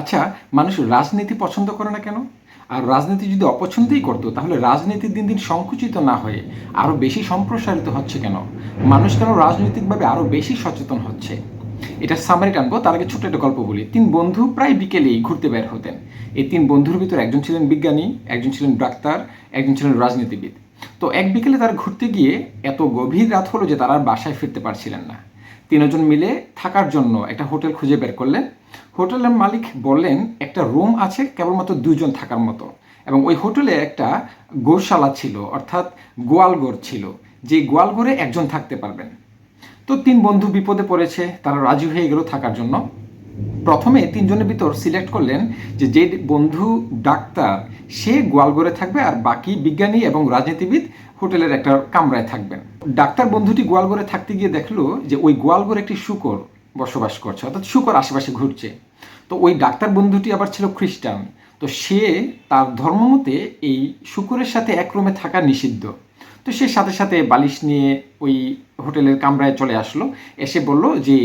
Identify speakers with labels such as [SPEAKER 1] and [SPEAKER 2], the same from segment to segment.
[SPEAKER 1] আচ্ছা মানুষ রাজনীতি পছন্দ করে না কেন? আর রাজনীতি যদি অপছন্দই করতো, তাহলে রাজনীতি দিন দিন সংকুচিত না হয়ে আরও বেশি সম্প্রসারিত হচ্ছে কেন? মানুষ কেন রাজনৈতিকভাবে আরও বেশি সচেতন হচ্ছে? এটা সামারি টানবো, তার আগে ছোট্ট একটা গল্প বলি। তিন বন্ধু প্রায় বিকেলেই ঘুরতে বের হতেন। এই তিন বন্ধুর ভিতরে একজন ছিলেন বিজ্ঞানী, একজন ছিলেন ডাক্তার, একজন ছিলেন রাজনীতিবিদ। তো এক বিকেলে তারা ঘুরতে গিয়ে এত গভীর রাত হলো যে তারা বাসায় ফিরতে পারছিলেন না। তিনজন মিলে থাকার জন্য একটা হোটেল খুঁজে বের করলেন। হোটেলের মালিক বললেন, একটা রুম আছে কেবলমাত্র দুজন থাকার মতো। এবং ওই হোটেলে একটা গোশালা ছিল, অর্থাৎ গোয়ালঘর ছিল, যে গোয়ালঘরে একজন থাকতে পারবেন। তো তিন বন্ধু বিপদে পড়েছে, তারা রাজি হয়ে গেল থাকার জন্য। প্রথমে তিনজনের ভিতর সিলেক্ট করলেন যে যে বন্ধু ডাক্তার, সে গোয়ালঘরে থাকবে আর বাকি বিজ্ঞানী এবং রাজনীতিবিদ হোটেলের একটা কামরায় থাকবেন। ডাক্তার বন্ধুটি গোয়ালঘরে থাকতে গিয়ে দেখল যে ওই গোয়ালঘরে একটি শুকর বসবাস করছে, অর্থাৎ শুকর আশেপাশে ঘুরছে। তো ওই ডাক্তার বন্ধুটি আবার ছিল খ্রিস্টান। তো সে তার ধর্মমতে এই শুকুরের সাথে এক রুমে থাকা নিষিদ্ধ। তো সে সাথে সাথে বালিশ নিয়ে ওই হোটেলের কামরায় চলে আসলো। এসে বলল যে,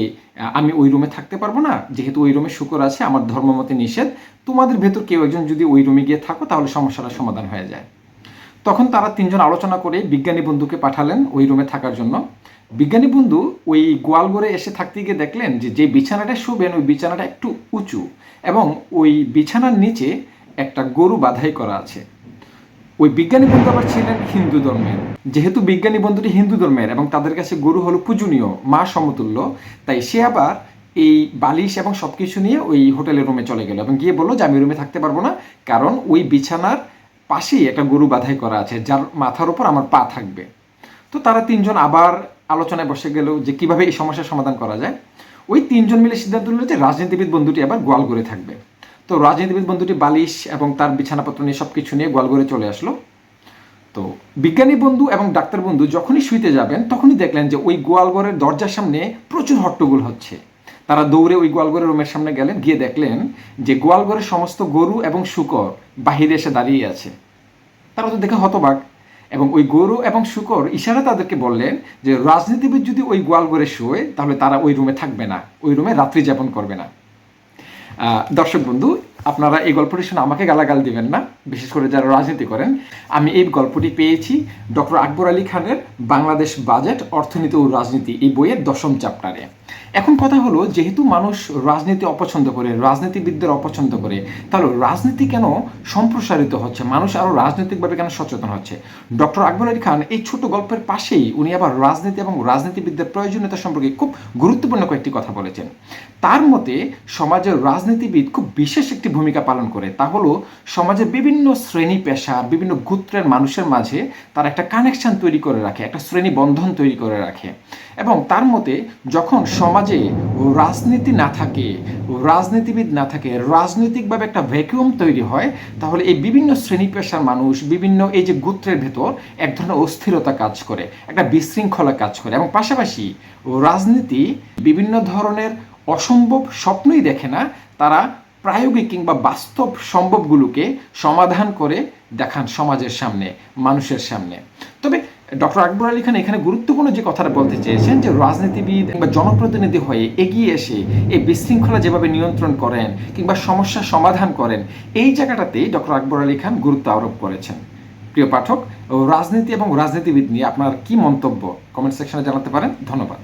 [SPEAKER 1] আমি ওই রুমে থাকতে পারব না। যেহেতু ওই রুমে শুকর আছে, আমার ধর্মমতে নিষেধ। তোমাদের ভেতর কেউ একজন যদি ওই রুমে গিয়ে থাকো, তাহলে সমস্যাটা সমাধান হয়ে যায়। তখন তারা তিনজন আলোচনা করে বিজ্ঞানী বন্ধুকে পাঠালেন ওই রুমে থাকার জন্য। বিজ্ঞানী বন্ধু ওই গোয়ালঘরে এসে থাকতে গিয়ে দেখলেন যে যে বিছানাটা শুবেন, ওই বিছানাটা একটু উঁচু এবং ওই বিছানার নিচে একটা গরু বাধাই করা আছে। ওই বিজ্ঞানী বন্ধু আবার ছিলেন হিন্দু ধর্মের। যেহেতু বিজ্ঞানী বন্ধুটি হিন্দু ধর্মের এবং তাদের কাছে গরু হলো পূজনীয়, মা সমতুল্য, তাই সে আবার এই বালিশ এবং সব কিছু নিয়ে ওই হোটেলের রুমে চলে গেল এবং গিয়ে বলল যে, আমি রুমে থাকতে পারব না কারণ ওই বিছানার পাশেই একটা গরু বাধাই করা আছে, যার মাথার উপর আমার পা থাকবে। তো তারা তিনজন আবার আলোচনায় বসে গেল যে কীভাবে এই সমস্যার সমাধান করা যায়। ওই তিনজন মিলে সিদ্ধান্ত নিল যে রাজনীতিবিদ বন্ধুটি আবার গোয়ালঘরে থাকবে। তো রাজনীতিবিদ বন্ধুটি বালিশ এবং তার বিছানাপত্র নিয়ে সব কিছু নিয়ে গোয়াল গোয়ালঘরে চলে আসলো। তো বিজ্ঞানী বন্ধু এবং ডাক্তার বন্ধু যখনই শুইতে যাবেন, তখনই দেখলেন যে ওই গোয়ালঘরের দরজার সামনে প্রচুর হট্টগোল হচ্ছে। তারা দৌড়ে ওই গোয়ালঘরের রুমের সামনে গেলেন, গিয়ে দেখলেন যে গোয়ালঘরের সমস্ত গরু এবং শুকর বাহিরে এসে দাঁড়িয়ে আছে। তারা তো দেখে হতবাক। এবং ওই গরু এবং শুকর ইশারা তাদেরকে বললেন যে, রাজনীতিবিদ যদি ওই গোয়াল ঘরে শোয়, তাহলে তারা ওই রুমে থাকবে না। ওই রুমে রাত্রি যাপন করবে না। দর্শক বন্ধু আপনারা এই গল্পটি শুনে আমাকে গালাগাল দিবেন না, বিশেষ করে যারা রাজনীতি করেন। আমি এই গল্পটি পেয়েছি ডক্টর আকবর আলী খানের বাংলাদেশ বাজেট, অর্থনীতি ও রাজনীতি এই বইয়ের দশম চ্যাপ্টারে। এখন কথা হলো, যেহেতু মানুষ রাজনীতি অপছন্দ করে, রাজনীতিবিদদের অপছন্দ করে, তাহলে রাজনীতি কেন সম্প্রসারিত হচ্ছে? মানুষ আরও রাজনৈতিকভাবে কেন সচেতন হচ্ছে? ডক্টর আকবর আলী খান এই ছোট গল্পের পাশেই উনি আবার রাজনীতি এবং রাজনীতিবিদদের প্রয়োজনীয়তা সম্পর্কে খুব গুরুত্বপূর্ণ কয়েকটি কথা বলেছেন। তার মতে, সমাজের রাজনীতিবিদ খুব বিশেষ একটি ভূমিকা পালন করে, তা হলো সমাজের বিভিন্ন শ্রেণি পেশা, বিভিন্ন গোত্রের মানুষের মাঝে তার একটা কানেকশন তৈরি করে রাখে, একটা শ্রেণি বন্ধন তৈরি করে রাখে। এবং তার মতে, যখন সমাজে রাজনীতি না থাকে, রাজনীতিবিদ না থাকে, রাজনৈতিকভাবে একটা ভ্যাকুয়াম তৈরি হয়, তাহলে এই বিভিন্ন শ্রেণি পেশার মানুষ, বিভিন্ন এই যে গোত্রের ভেতর এক ধরনের অস্থিরতা কাজ করে, একটা বিশৃঙ্খলা কাজ করে। এবং পাশাপাশি রাজনীতি বিভিন্ন ধরনের অসম্ভব স্বপ্নই দেখে না, তারা প্রায়োগিক কিংবা বাস্তব সম্ভবগুলোকে সমাধান করে দেখান সমাজের সামনে, মানুষের সামনে। তবে ডক্টর আকবর আলী খান এখানে গুরুত্বপূর্ণ যে কথাটা বলতে চেয়েছেন যে রাজনীতিবিদ কিংবা জনপ্রতিনিধি হয়ে এগিয়ে এসে এই বিশৃঙ্খলা যেভাবে নিয়ন্ত্রণ করেন কিংবা সমস্যা সমাধান করেন, এই জায়গাটাতেই ডক্টর আকবর আলী খান গুরুত্ব আরোপ করেছেন। প্রিয় পাঠক, রাজনীতি এবং রাজনীতিবিদ নিয়ে আপনার কি মন্তব্য? কমেন্ট সেকশনে জানাতে পারেন। ধন্যবাদ।